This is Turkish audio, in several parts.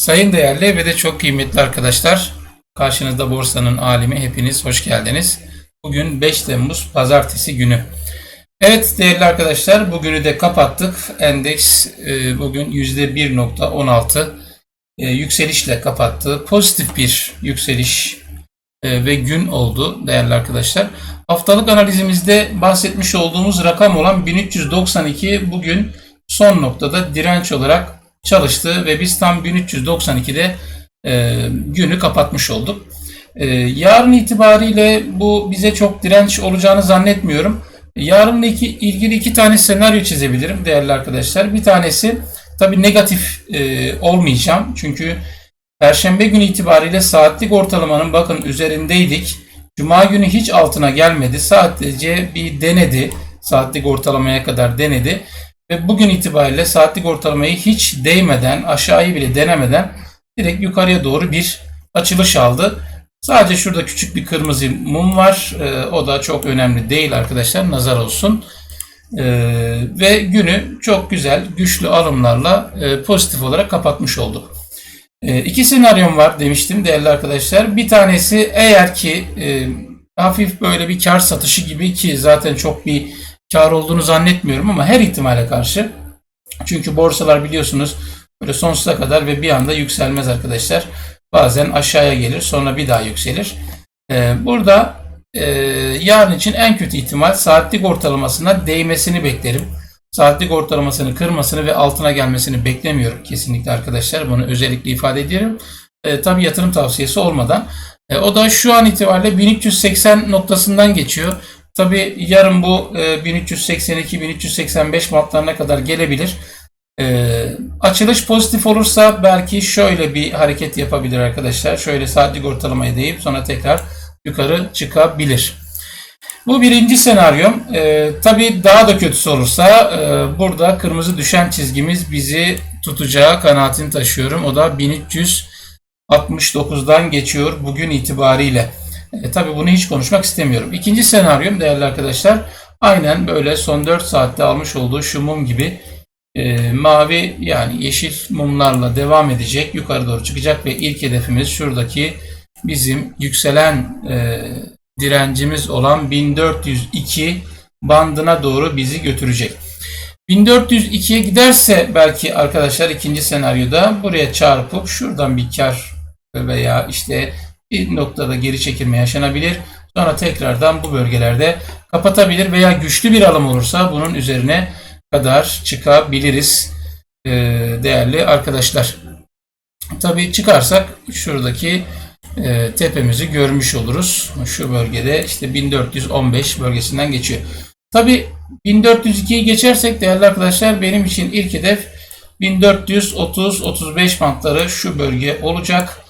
Sayın değerli ve de çok kıymetli arkadaşlar, karşınızda borsanın alimi hepiniz hoş geldiniz. Bugün 5 Temmuz Pazartesi günü. Evet değerli arkadaşlar, bugünü de kapattık. Endeks e, bugün %1.16 e, yükselişle kapattı. Pozitif bir yükseliş e, ve gün oldu değerli arkadaşlar. Haftalık analizimizde bahsetmiş olduğumuz rakam olan 1392 bugün son noktada direnç olarak çalıştı ve biz tam 1392'de e, günü kapatmış olduk. E, yarın itibariyle bu bize çok direnç olacağını zannetmiyorum. Yarınla iki, ilgili iki tane senaryo çizebilirim değerli arkadaşlar. Bir tanesi tabi negatif e, olmayacağım çünkü Perşembe günü itibariyle saatlik ortalamanın bakın üzerindeydik. Cuma günü hiç altına gelmedi. Sadece bir denedi. Saatlik ortalamaya kadar denedi. Ve bugün itibariyle saatlik ortalamayı hiç değmeden, aşağıyı bile denemeden direkt yukarıya doğru bir açılış aldı. Sadece şurada küçük bir kırmızı mum var. Ee, o da çok önemli değil arkadaşlar. Nazar olsun. Ee, ve günü çok güzel, güçlü alımlarla e, pozitif olarak kapatmış olduk. E, iki senaryom var demiştim değerli arkadaşlar. Bir tanesi eğer ki e, hafif böyle bir kar satışı gibi ki zaten çok bir kar olduğunu zannetmiyorum ama her ihtimale karşı. Çünkü borsalar biliyorsunuz böyle sonsuza kadar ve bir anda yükselmez arkadaşlar. Bazen aşağıya gelir sonra bir daha yükselir. E, burada e, yarın için en kötü ihtimal saatlik ortalamasına değmesini beklerim saatlik ortalamasını kırmasını ve altına gelmesini beklemiyorum kesinlikle arkadaşlar. Bunu özellikle ifade ediyorum. E, tabii yatırım tavsiyesi olmadan. E, o da şu an itibariyle 1380 noktasından geçiyor. Tabii yarın bu e, 1382-1385 matlarına kadar gelebilir. E, açılış pozitif olursa belki şöyle bir hareket yapabilir arkadaşlar. Şöyle saatlik ortalamaya değip sonra tekrar yukarı çıkabilir. Bu birinci senaryom. E, tabii daha da kötüsü olursa e, burada kırmızı düşen çizgimiz bizi tutacağı kanaatini taşıyorum. O da 1369'dan geçiyor bugün itibariyle. E, tabii bunu hiç konuşmak istemiyorum. İkinci senaryom değerli arkadaşlar aynen böyle son 4 saatte almış olduğu şu mum gibi e, mavi yani yeşil mumlarla devam edecek. Yukarı doğru çıkacak ve ilk hedefimiz şuradaki bizim yükselen e, direncimiz olan 1402 bandına doğru bizi götürecek. 1402'ye giderse belki arkadaşlar ikinci senaryoda buraya çarpıp şuradan bir kar veya işte bir noktada geri çekilme yaşanabilir. Sonra tekrardan bu bölgelerde kapatabilir veya güçlü bir alım olursa bunun üzerine kadar çıkabiliriz değerli arkadaşlar. Tabii çıkarsak şuradaki e, tepemizi görmüş oluruz. Şu bölgede işte 1415 bölgesinden geçiyor. Tabi 1402'yi geçersek değerli arkadaşlar benim için ilk hedef 1430-35 bantları şu bölge olacak.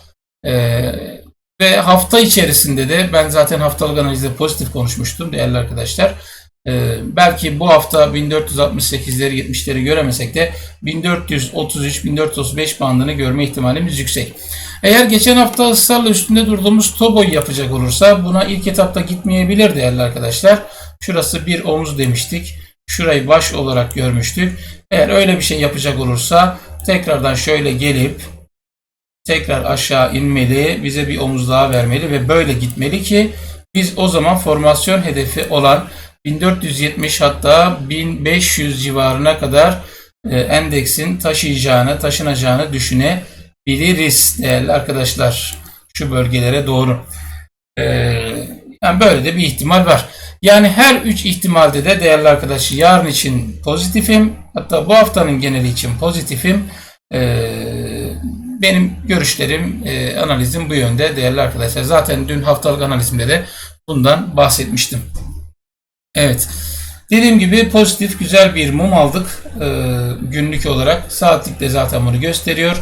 Ee, ve hafta içerisinde de ben zaten haftalık analizde pozitif konuşmuştum değerli arkadaşlar. Ee, belki bu hafta 1468'leri 70'leri göremesek de 1433-1435 bandını görme ihtimalimiz yüksek. Eğer geçen hafta ısrarla üstünde durduğumuz Tobo'yu yapacak olursa buna ilk etapta gitmeyebilir değerli arkadaşlar. Şurası bir omuz demiştik. Şurayı baş olarak görmüştük. Eğer öyle bir şey yapacak olursa tekrardan şöyle gelip tekrar aşağı inmeli, bize bir omuz daha vermeli ve böyle gitmeli ki biz o zaman formasyon hedefi olan 1470 hatta 1500 civarına kadar e, endeksin taşıyacağını, taşınacağını düşünebiliriz değerli arkadaşlar. Şu bölgelere doğru. E, yani böyle de bir ihtimal var. Yani her üç ihtimalde de değerli arkadaş yarın için pozitifim. Hatta bu haftanın geneli için pozitifim. E, benim görüşlerim, analizim bu yönde değerli arkadaşlar. Zaten dün haftalık analizimde de bundan bahsetmiştim. Evet. Dediğim gibi pozitif güzel bir mum aldık e, günlük olarak. Saatlik de zaten bunu gösteriyor.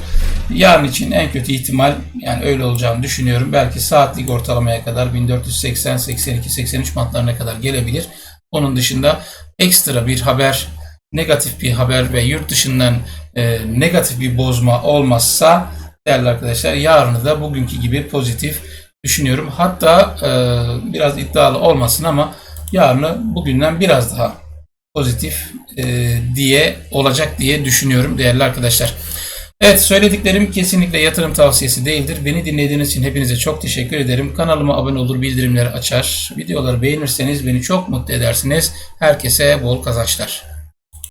Yarın için en kötü ihtimal yani öyle olacağını düşünüyorum. Belki saatlik ortalamaya kadar 1480, 82, 83 bantlarına kadar gelebilir. Onun dışında ekstra bir haber, negatif bir haber ve yurt dışından e, negatif bir bozma olmazsa değerli arkadaşlar yarını da bugünkü gibi pozitif düşünüyorum. Hatta e, biraz iddialı olmasın ama yarını bugünden biraz daha pozitif e, diye olacak diye düşünüyorum değerli arkadaşlar. Evet söylediklerim kesinlikle yatırım tavsiyesi değildir. Beni dinlediğiniz için hepinize çok teşekkür ederim. Kanalıma abone olur, bildirimleri açar. Videoları beğenirseniz beni çok mutlu edersiniz. Herkese bol kazançlar.